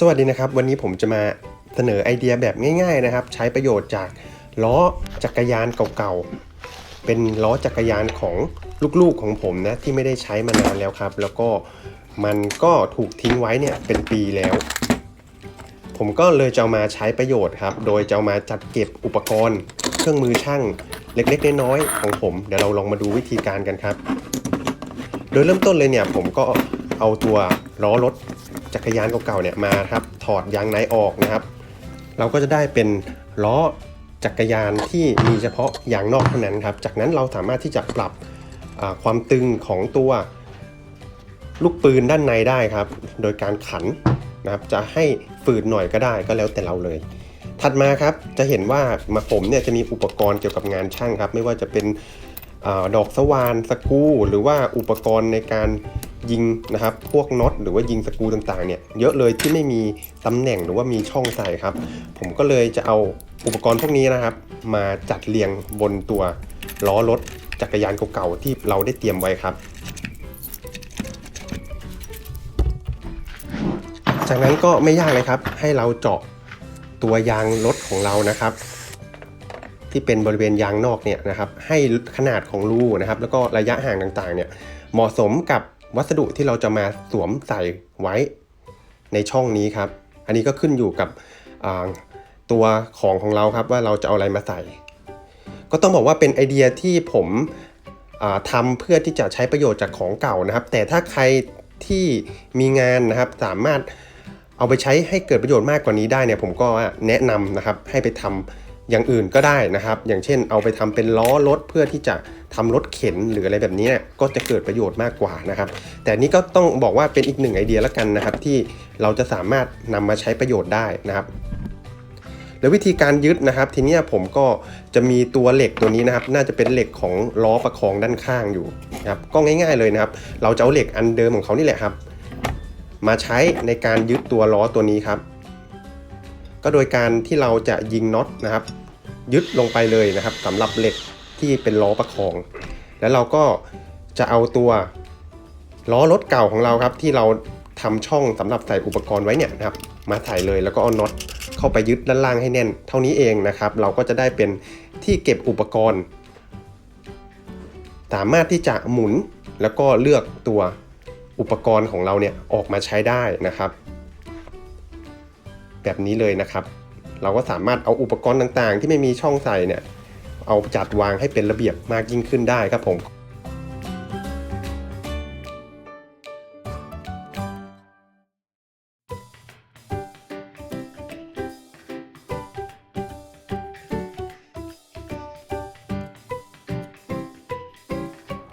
สวัสดีนะครับ วันนี้ผมจะมาเสนอไอเดียแบบง่าย ๆนะครับ ใช้ประโยชน์จากล้อจักรยานเก่าๆ เป็นล้อจักรยานของลูกๆของผมนะที่ไม่ได้ใช้มานานแล้วครับ แล้วก็มันก็ถูกทิ้งไว้เนี่ยเป็นปีแล้ว ผมก็เลยจะามาใช้ประโยชน์ครับ โดยจะามาจัดเก็บอุปกรณ์ เครื่องมือช่างเล็กๆน้อยๆของผมเดี๋ยวเราลองมาดูวิธีการกันครับ โดยเริ่มต้นเลยเนี่ยผมก็เอาตัวล้อรถ จักรยานเก่าๆเนี่ยมาครับถอดยางในออกนะครับ เราก็จะได้เป็นล้อจักรยานที่มีเฉพาะยางนอกเท่านั้นครับ จากนั้นเราสามารถที่จะปรับความตึงของตัวลูกปืนด้านในได้ครับ โดยการขันนะครับจะให้ฝืดหน่อยก็ได้ก็แล้วแต่เราเลย ถัดมาครับจะเห็นว่ามาผมเนี่ยจะมีอุปกรณ์เกี่ยวกับงานช่างครับ ไม่ว่าจะเป็นอดอกสว่านสกรูหรือว่าอุปกรณ์ในการ ยิงนะครับพวกน็อตหรือว่ายิงสกรูต่างๆเนี่ยเยอะเลยที่ไม่มีตำแหน่งหรือว่ามีช่องใส่ครับ ผมก็เลยจะเอาอุปกรณ์พวกนี้นะครับ มาจัดเรียงบนตัวล้อรถจักรยานเก่าๆที่เราได้เตรียมไว้ครับ จากนั้นก็ไม่ยากเลยครับ ให้เราเจาะตัวยางรถของเรานะครับที่เป็นบริเวณยางนอกเนี่ยนะครับให้ขนาดของรูนะครับ แล้วก็ระยะห่างต่างๆเนี่ยเหมาะสมกับ วัสดุที่เราจะมาสวมใส่ไว้ในช่องนี้ครับ อันนี้ก็ขึ้นอยู่กับตัวของของเราครับว่าเราจะเอาอะไรมาใส่ ก็ต้องบอกว่าเป็นไอเดียที่ผมอ่าทำเพื่อที่จะใช้ประโยชน์จากของเก่านะครับ แต่ถ้าใครที่มีงานนะครับสามารถเอาไปใช้ให้เกิดประโยชน์มากกว่านี้ได้เนี่ยผมก็แนะนำนะครับให้ไปทำ อย่างอื่นก็ได้นะครับ อย่างเช่นเอาไปทำเป็นล้อรถเพื่อที่จะทำรถเข็นหรืออะไรแบบนี้ก็จะเกิดประโยชน์มากกว่านะครับ แต่นี่ก็ต้องบอกว่าเป็นอีกหนึ่งไอเดียละกันนะครับ ที่เราจะสามารถนำมาใช้ประโยชน์ได้นะครับแล้ววิธีการยึดนะครับ ทีนี้ผมก็จะมีตัวเหล็กตัวนี้นะครับ น่าจะเป็นเหล็กของล้อประคองด้านข้างอยู่นะครับก็ง่าย ๆเลยนะครับ เราจะเอาเหล็กอันเดิมของเขานี่แหละครับ มาใช้ในการยึดตัวล้อตัวนี้ครับ ก็โดยการที่เราจะยิงน็อตนะครับ ยึดลงไปเลยนะครับสำหรับเหล็กที่เป็นล้อประคอง แล้วเราก็จะเอาตัวล้อรถเก่าของเราครับ ที่เราทำช่องสำหรับใส่อุปกรณ์ไว้เนี่ยนะครับ มาใส่เลยแล้วก็เอาน็อตเข้าไปยึดด้านล่างให้แน่น เท่านี้เองนะครับ เราก็จะได้เป็นที่เก็บอุปกรณ์ สามารถที่จะหมุนแล้วก็เลือกตัวอุปกรณ์ของเราเนี่ยออกมาใช้ได้นะครับ แบบนี้เลยนะครับ เราก็สามารถเอาอุปกรณ์ต่างๆ ที่ไม่มีช่องใส่เนี่ย เอาจัดวางให้เป็นระเบียบมากยิ่งขึ้นได้ครับผม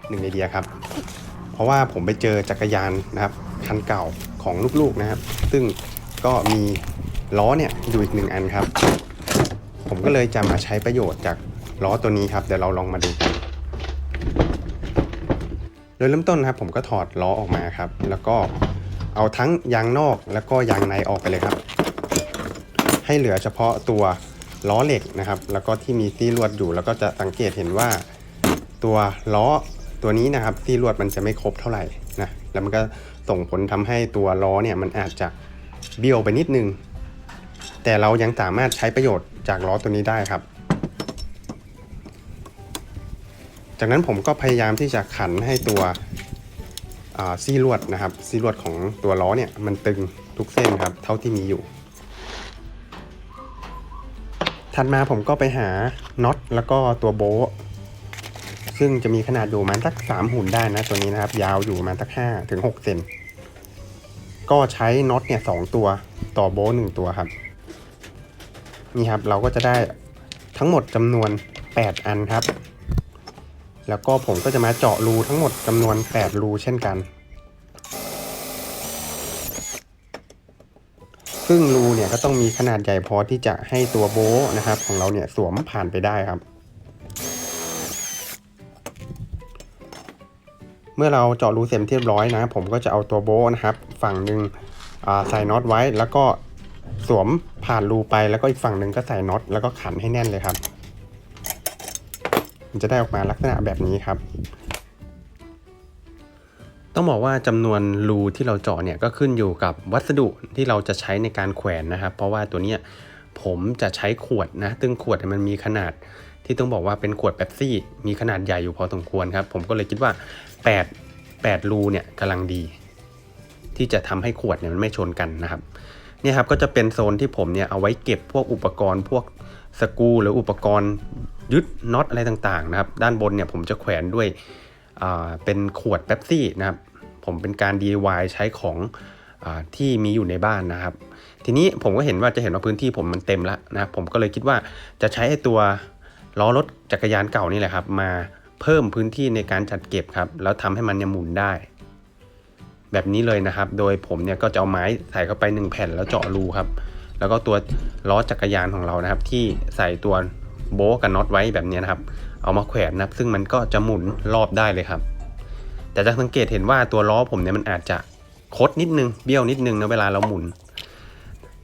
หนึ่งไอเดียครับ เพราะว่าผมไปเจอจักรยานนะครับคันเก่าของลูกๆนะครับ ซึ่งก็มี ล้อเนี่ยอยู่อีกหนึ่งอันครับ ผมก็เลยจะมาใช้ประโยชน์จากล้อตัวนี้ครับเดี๋ยวเราลองมาดูกันโดยเริ่มต้นครับผมก็ถอดล้อออกมาครับ แล้วก็เอาทั้งยางนอกแล้วก็ยางในออกไปเลยครับ ให้เหลือเฉพาะตัวล้อเหล็กนะครับ แล้วก็ที่มีซี่ลวดอยู่ แล้วก็จะสังเกตเห็นว่าตัวล้อตัวนี้นะครับที่ลวดมันจะไม่ครบเท่าไหร่นะแล้วมันก็ส่งผลทำให้ตัวล้อเนี่ยมันอาจจะเบี้ยวไปนิดนึง แต่เรายังสามารถใช้ประโยชน์จากล้อตัวนี้ได้ครับ จากนั้นผมก็พยายามที่จะขันให้ตัวซี่ลวดนะครับซี่ลวดของตัวล้อเนี่ยมันตึงทุกเส้นครับเท่าที่มีอยู่ ถัดมาผมก็ไปหาน็อตแล้วก็ตัวโบซึ่งจะมีขนาดอยู่ประมาณสัก3หุ่นได้นะตัวนี้นะครับ ยาวอยู่ประมาณสัก5ถึง6เซนก็ใช้น็อตเนี่ยสตัวต่อโบหนึ่งตัวครับ นี่ครับเราก็จะได้ทั้งหมดจำนวน 8 อันครับ แล้วก็ผมก็จะมาเจาะรูทั้งหมดจำนวน 8 รูเช่นกัน ซึ่งรูเนี่ยก็ต้องมีขนาดใหญ่พอที่จะให้ตัวโบะนะครับ ของเราเนี่ยสวมผ่านไปได้ครับ เมื่อเราเจาะรูเสร็จเรียบร้อยนะ ผมก็จะเอาตัวโบะนะครับ ฝั่งหนึ่งใส่น็อตไว้แล้วก็สวม ผ่านรูไปแล้วก็อีกฝั่งหนึ่งก็ใส่น็อตแล้วก็ขันให้แน่นเลยครับ มันจะได้ออกมาลักษณะแบบนี้ครับ ต้องบอกว่าจำนวนรูที่เราเจาะเนี่ยก็ขึ้นอยู่กับวัสดุที่เราจะใช้ในการแขวนนะครับ เพราะว่าตัวเนี้ยผมจะใช้ขวดนะซึ่งขวดมันมีขนาดที่ต้องบอกว่าเป็นขวดเป๊ปซี่ มีขนาดใหญ่อยู่พอสมควรครับ ผมก็เลยคิดว่า 8 8รูเนี่ยกำลังดี ที่จะทำให้ขวดเนี่ยมันไม่ชนกันนะครับ เนี่ยครับก็จะเป็นโซนที่ผมเนี่ยเอาไว้เก็บพวกอุปกรณ์พวกสกูหรืออุปกรณ์ยึดน็อตอะไรต่างๆนะครับ ด้านบนเนี่ยผมจะแขวนด้วยเป็นขวดเป๊ปซี่นะครับ ผมเป็นการ DIY ใช้ของอที่มีอยู่ในบ้านนะครับ ทีนี้ผมก็เห็นว่าจะเห็นว่าพื้นที่ผมมันเต็มแล้วนะครับผมก็เลยคิดว่าจะใช้ไอ้ตัวล้อรถจักรยานเก่านี่แหละครับ มาเพิ่มพื้นที่ในการจัดเก็บครับ แล้วทำให้มันยหมุนได้ แบบนี้เลยนะครับ โดยผมเนี่ยก็จะเอาไม้ใส่เข้าไป 1 แผ่นแล้วเจาะรูครับ แล้วก็ตัวล้อจักรยานของเรานะครับ ที่ใส่ตัวโบกับน็อตไว้แบบนี้นะครับ เอามาแขวนนะครับ ซึ่งมันก็จะหมุนรอบได้เลยครับ แต่จะสังเกตเห็นว่าตัวล้อผมเนี่ยมันอาจจะคดนิดนึงเบี้ยวนิดนึงนะเวลาเราหมุน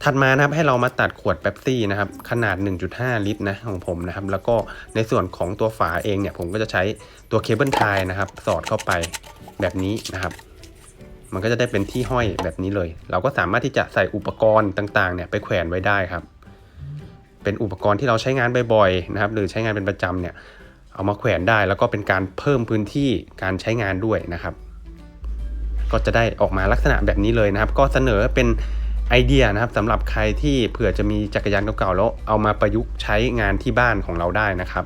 ถัดมานะครับให้เรามาตัดขวดเป๊ปซี่นะครับขนาด 1.5 ลิตรนะของผมนะครับ แล้วก็ในส่วนของตัวฝาเองเนี่ยผมก็จะใช้ตัวเคเบิลไทยนะครับ สอดเข้าไปแบบนี้นะครับ มันก็จะได้เป็นที่ห้อยแบบนี้เลย เราก็สามารถที่จะใส่อุปกรณ์ต่างๆเนี่ยไปแขวนไว้ได้ครับ เป็นอุปกรณ์ที่เราใช้งานบ่อยๆนะครับ หรือใช้งานเป็นประจำเนี่ย เอามาแขวนได้แล้วก็เป็นการเพิ่มพื้นที่การใช้งานด้วยนะครับ ก็จะได้ออกมาลักษณะแบบนี้เลยนะครับ ก็เสนอเป็นไอเดียนะครับสำหรับใครที่เผื่อจะมีจักรยานเก่าๆแล้วเอามาประยุกต์ใช้งานที่บ้านของเราได้นะครับ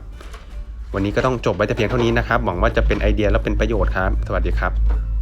วันนี้ก็ต้องจบไว้แต่เพียงเท่านี้นะครับหวังว่าจะเป็นไอเดียและเป็นประโยชน์ครับ สวัสดีครับ